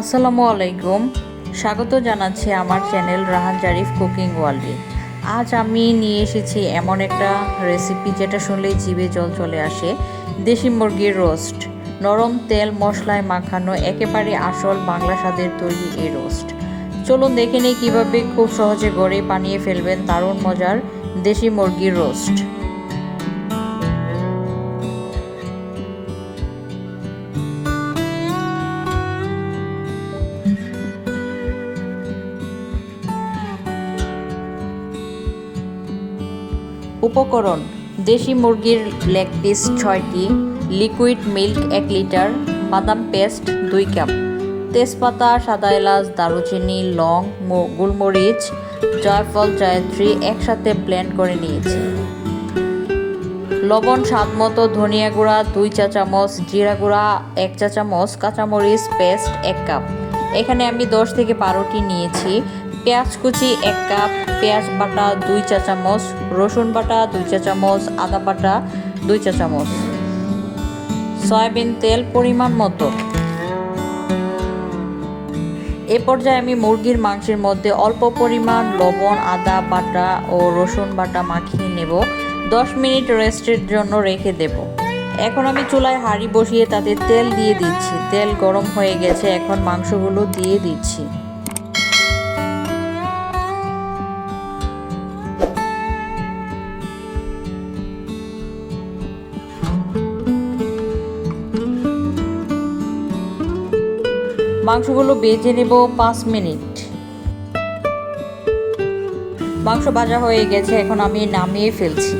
আসসালামু আলাইকুম। স্বাগত জানাচ্ছি আমার চ্যানেল রাহান জারিফ কুকিং ওয়ার্ল্ডে। আজ আমি নিয়ে এসেছি এমন একটা রেসিপি যেটা শুনলেই জিভে জল চলে আসে। দেশি মুরগির রোস্ট নরম তেল মশলায় মাখানো একেবারে আসল বাংলা স্বাদের তৈরি এই রোস্ট চলুন দেখে নেই কীভাবে খুব সহজে গড়ে বানিয়ে ফেলবেন দারুণ মজার দেশি মুরগির রোস্ট উপকরণ, দেশি মুরগির লেগ পিস ছয়টি, লিকুইড মিল্ক এক লিটার, বাদাম পেস্ট দুই কাপ, তেজপাতা, সাদা এলাচ, দারুচিনি, লং গোলমরিচ, জয়ফল, জয়ত্রী একসাথে ব্লেন্ড করে নিয়েছি। লবণ, স্বাদ মতো ধনিয়া গুঁড়া, দুই চা চামচ জিরা গুঁড়া, এক চা চামচ কাঁচামরিচ পেস্ট এক কাপ। এখানে আমি দশ থেকে বারোটি নিয়েছি। পেঁয়াজ কুচি এক কাপ, পেঁয়াজ বাটা দুই চা চামচ, রসুন বাটা দুই চা চামচ, আদা বাটা দুই চা চামচ। সয়াবিন তেল পরিমাণ মতো। এ পর্যায়ে আমি মুরগির মাংসের মধ্যে অল্প পরিমাণ লবণ, আদা বাটা ও রসুন বাটা মাখিয়ে নেব। দশ মিনিট রেস্টের জন্য রেখে দেব। এখন আমি চুলায় হাঁড়ি বসিয়ে তাতে তেল দিয়ে দিচ্ছি। তেল গরম হয়ে গেছে, এখন মাংসগুলো দিয়ে দিচ্ছি। মাংসগুলো বেজে নেব পাঁচ মিনিট। মাংস ভাজা হয়ে গেছে, এখন আমি নামিয়ে ফেলছি।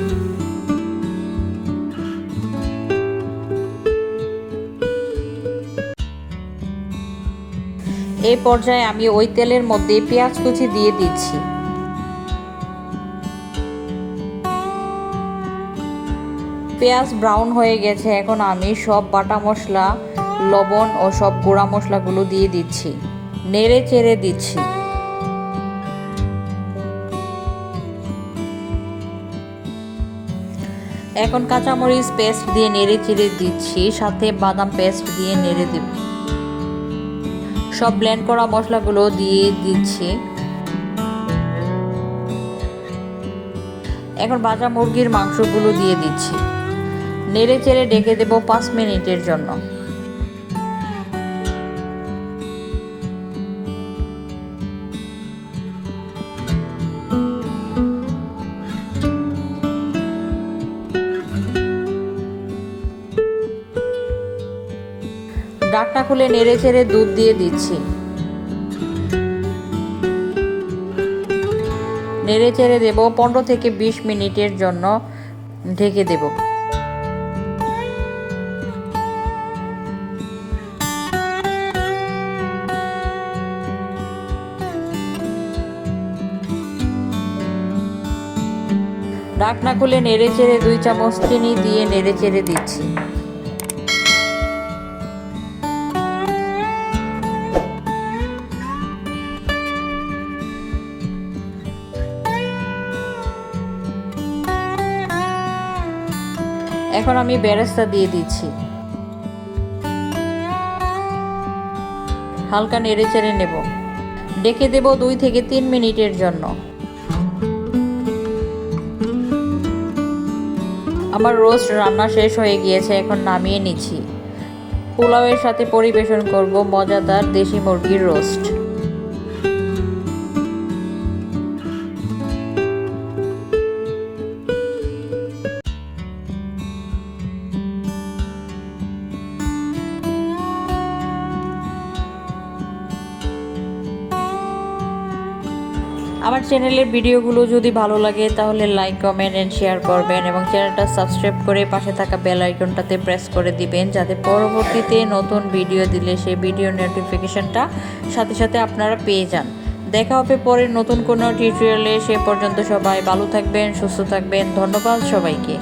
এই পর্যায়ে আমি ওই তেলের মধ্যে পেঁয়াজ কুচি দিয়ে দিচ্ছি। পেঁয়াজ ব্রাউন হয়ে গেছে, এখন আমি সব বাটা মশলা লবণ ও সব গুঁড়া মশলাগুলো দিয়ে দিচ্ছি। নেড়ে চেড়ে দিচ্ছি। এখন কাঁচামরিচ পেস্ট দিয়ে নেড়ে চেড়ে দিচ্ছি, সাথে বাদাম পেস্ট দিয়ে নেড়ে দেব। সব ব্লেন্ড করা মশলাগুলো দিয়ে দিচ্ছি। এখন ভাজা মুরগির মাংসগুলো দিয়ে দিচ্ছি। নেড়ে চেড়ে ডেকে দেবো পাঁচ মিনিটের জন্য। ডাকটা খুলে নেড়ে চেড়ে দুধ দিয়ে দিচ্ছি। নেড়ে চেড়ে দেবো পনেরো থেকে বিশ মিনিটের জন্য ঢেকে দেব। ডাকনা খুলে নেড়ে চেড়ে দুই চামচ চিনি দিয়ে নেড়ে চেড়ে দিচ্ছি। এখন আমি বেরেস্তা দিয়ে দিচ্ছি। হালকা নেড়ে চেড়ে নেব। ডেকে দেব দুই থেকে তিন মিনিটের জন্য। আমার রোস্ট রান্না শেষ হয়ে গিয়েছে, এখন নামিয়ে নিচ্ছি। পোলাওয়ের সাথে পরিবেশন করব মজাদার দেশি মুরগির রোস্ট। আমার চ্যানেলের ভিডিওগুলো যদি ভালো লাগে, তাহলে লাইক কমেন্ট অ্যান্ড শেয়ার করবেন এবং চ্যানেলটা সাবস্ক্রাইব করে পাশে থাকা বেল আইকনটাতে প্রেস করে দিবেন, যাতে পরবর্তীতে নতুন ভিডিও দিলে সেই ভিডিও নোটিফিকেশনটা সাথে সাথে আপনারা পেয়ে যান। দেখা হবে পরে নতুন কোনো টিউটোরিয়ালে সে পর্যন্ত সবাই ভালো থাকবেন, সুস্থ থাকবেন, ধন্যবাদ সবাইকে।